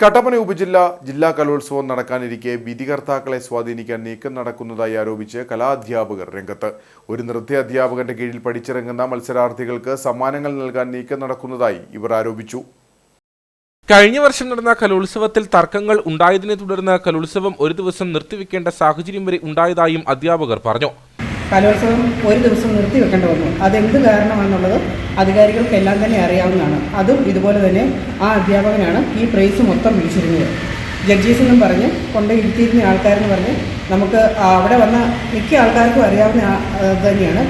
കട്ടപ്പന ഉപജില്ല ജില്ലാ കലോത്സവം നടക്കാനിരിക്കെ വിധികർത്താക്കളെ സ്വാധീനിക്കാൻ നീക്കം നടക്കുന്നതായി ആരോപിച്ച് കലാധ്യാപകർ രംഗത്ത്. ഒരു നൃത്യ അധ്യാപകന്റെ കീഴിൽ പഠിച്ചിറങ്ങുന്ന മത്സരാർത്ഥികൾക്ക് സമ്മാനങ്ങൾ നൽകാൻ നീക്കം നടക്കുന്നതായി ഇവർ ആരോപിച്ചു. കഴിഞ്ഞ വർഷം നടന്ന കലോത്സവത്തിൽ തർക്കങ്ങൾ ഉണ്ടായതിനെ തുടർന്ന് കലോത്സവം ഒരു ദിവസം നിർത്തിവെക്കേണ്ട സാഹചര്യം വരെ ഉണ്ടായതായും അധ്യാപകർ പറഞ്ഞു. കലോത്സവം ഒരു ദിവസം നിർത്തി നിർത്തിവെക്കേണ്ടി വന്നു. അതെന്ത് കാരണമാണെന്നുള്ളത് അധികാരികൾക്കെല്ലാം തന്നെ അറിയാവുന്നതാണ്. അതും ഇതുപോലെ തന്നെ ആ അധ്യാപകനാണ് ഈ പ്രൈസ് മൊത്തം വിളിച്ചിരുന്നത്. ജഡ്ജീസ് എന്നും പറഞ്ഞ് കൊണ്ട് ഇരുത്തിയിരുന്ന ആൾക്കാരെന്ന് പറഞ്ഞ് നമുക്ക് അവിടെ വന്ന മിക്ക ആൾക്കാർക്കും അറിയാവുന്ന തന്നെയാണ്.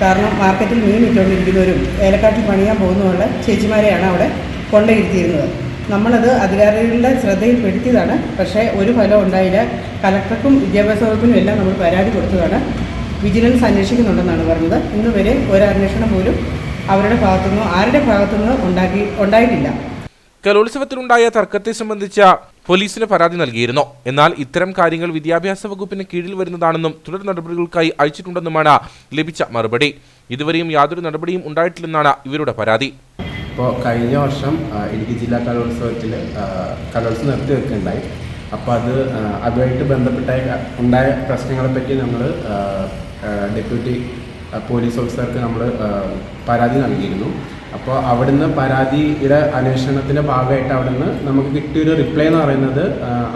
കാരണം മാർക്കറ്റിൽ മീൻ ഇട്ടുകൊണ്ടിരിക്കുന്നവരും ഏലക്കാട്ടിൽ പണിയാൻ പോകുന്നവരുടെ ചേച്ചിമാരെയാണ് അവിടെ കൊണ്ടിരുത്തിയിരുന്നത് നമ്മളത് അധികാരികളുടെ ശ്രദ്ധയിൽപ്പെടുത്തിയതാണ്. പക്ഷേ ഒരു ഫലം ഉണ്ടായില്ല. കലക്ടർക്കും വിദ്യാഭ്യാസ വകുപ്പിനും എല്ലാം നമ്മൾ പരാതി കൊടുത്തതാണ്. വിജിലൻസ് അന്വേഷിക്കുന്നുണ്ടെന്നാണ് പറഞ്ഞത്. ഇന്ന് വരെ ഒരു അന്വേഷണം പോലും അവരുടെ ഭാഗത്തുനിന്നോ ആരുടെ ഭാഗത്തുനിന്നോ ഉണ്ടാക്കി ഉണ്ടായിട്ടില്ല. കലോത്സവത്തിലുണ്ടായ തർക്കത്തെ സംബന്ധിച്ച പോലീസിന് പരാതി നൽകിയിരുന്നു. എന്നാൽ ഇത്തരം കാര്യങ്ങൾ വിദ്യാഭ്യാസ വകുപ്പിന് കീഴിൽ വരുന്നതാണെന്നും തുടർ നടപടികൾക്കായി അയച്ചിട്ടുണ്ടെന്നുമാണ് ലഭിച്ച മറുപടി. ഇതുവരെയും യാതൊരു നടപടിയും ഉണ്ടായിട്ടില്ലെന്നാണ് ഇവരുടെ പരാതി. ഇപ്പോൾ കഴിഞ്ഞ വർഷം ഇടുക്കി ജില്ലാ കലോത്സവത്തിൽ കലോത്സവം നിർത്തി വെക്കുകയുണ്ടായി അപ്പോൾ അത് അതുമായിട്ട് ബന്ധപ്പെട്ട ഉണ്ടായ പ്രശ്നങ്ങളെപ്പറ്റി നമ്മൾ ഡെപ്യൂട്ടി പോലീസ് ഓഫീസർക്ക് നമ്മൾ പരാതി നൽകിയിരുന്നു. അപ്പോൾ അവിടുന്ന് പരാതിയുടെ അന്വേഷണത്തിന്റെ ഭാഗമായിട്ട് അവിടുന്ന് നമുക്ക് കിട്ടിയൊരു റിപ്ലൈ എന്ന് പറയുന്നത്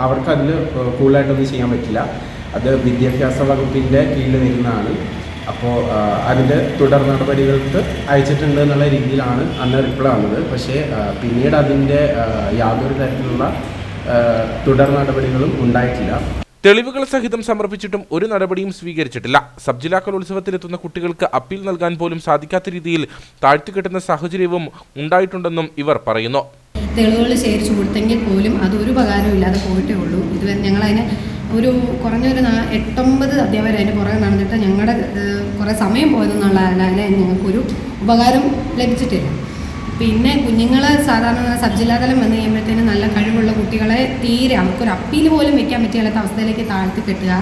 അവർക്ക് അതിൽ കൂടുതലായിട്ടൊന്നും ചെയ്യാൻ പറ്റില്ല. അത് വിദ്യാഭ്യാസ വകുപ്പിന്റെ കീഴിൽ വരുന്നതാണ്. അപ്പോൾ അതിന്റെ തുടർ നടപടികൾക്ക് അയച്ചിട്ടുണ്ട് എന്നുള്ള രീതിയിലാണ് അന്ന് റിപ്ലൈ വന്നത്. പക്ഷേ പിന്നീട് അതിന്റെ യാതൊരു തരത്തിലുള്ള തുടർ നടപടികളും ഉണ്ടായിട്ടില്ല. തെളിവുകൾ സഹിതം സമർപ്പിച്ചിട്ടും ഒരു നടപടിയും സ്വീകരിച്ചിട്ടില്ല. സബ് ജില്ലാ കലോത്സവത്തിലെത്തുന്ന കുട്ടികൾക്ക് അപ്പീൽ നൽകാൻ പോലും സാധിക്കാത്ത രീതിയിൽ താഴ്ത്തിക്കെട്ടുന്ന സാഹചര്യവും ഉണ്ടായിട്ടുണ്ടെന്നും ഇവർ പറയുന്നു. തെളിവുകൾ ശേഖരിച്ചു കൊടുത്തെങ്കിൽ പോലും അതൊരു ഉപകാരം ഇല്ലാതെ പോയിട്ടേ ഉള്ളൂ. ഇതുവരെ അതിനെ ഒരു കുറഞ്ഞൊരു എട്ടൊമ്പത് അധ്യാപകർ അതിന്റെ പുറകെ നടന്നിട്ട് ഞങ്ങളുടെ കുറേ സമയം പോയതെന്നുള്ള ഞങ്ങൾക്ക് ഞങ്ങൾക്കൊരു ഉപകാരം ലഭിച്ചിട്ടില്ല. പിന്നെ കുഞ്ഞുങ്ങൾ സാധാരണ സബ് ജില്ലാതലം വന്നു കഴിയുമ്പോഴത്തേനും നല്ല കഴിവുള്ള കുട്ടികളെ തീരെ അവർക്കൊരു അപ്പീൽ പോലും വെക്കാൻ പറ്റിയാത്ത അവസ്ഥയിലേക്ക് താഴ്ത്തി കെട്ടുക.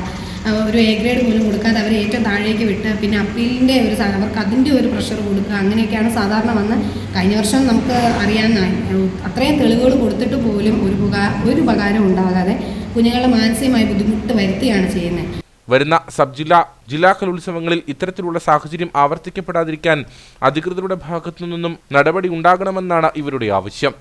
ഒരു എ ഗ്രേഡ് പോലും കൊടുക്കാതെ അവരെ ഏറ്റവും താഴേക്ക് വിട്ട് പിന്നെ അപ്പീലിന്റെ ഒരു അവർക്ക് അതിന്റെ ഒരു പ്രഷർ കൊടുക്കുക അങ്ങനെയൊക്കെയാണ് സാധാരണ വന്ന് കഴിഞ്ഞ വർഷം നമുക്ക് അറിയാവുന്ന അത്രയും തെളിവുകൾ കൊടുത്തിട്ട് പോലും ഒരു ഒരു ഉപകാരം ഉണ്ടാകാതെ കുഞ്ഞുങ്ങളെ മാനസികമായി ബുദ്ധിമുട്ട് വരുത്തുകയാണ് ചെയ്യുന്നത്. വരുന്ന സബ് ജില്ലാ ജില്ലാ കലോത്സവങ്ങളിൽ ഇത്തരത്തിലുള്ള സാഹചര്യം ആവർത്തിക്കപ്പെടാതിരിക്കാൻ അധികൃതരുടെ ഭാഗത്തു നിന്നും നടപടി ഉണ്ടാകണമെന്നാണ് ഇവരുടെ ആവശ്യം.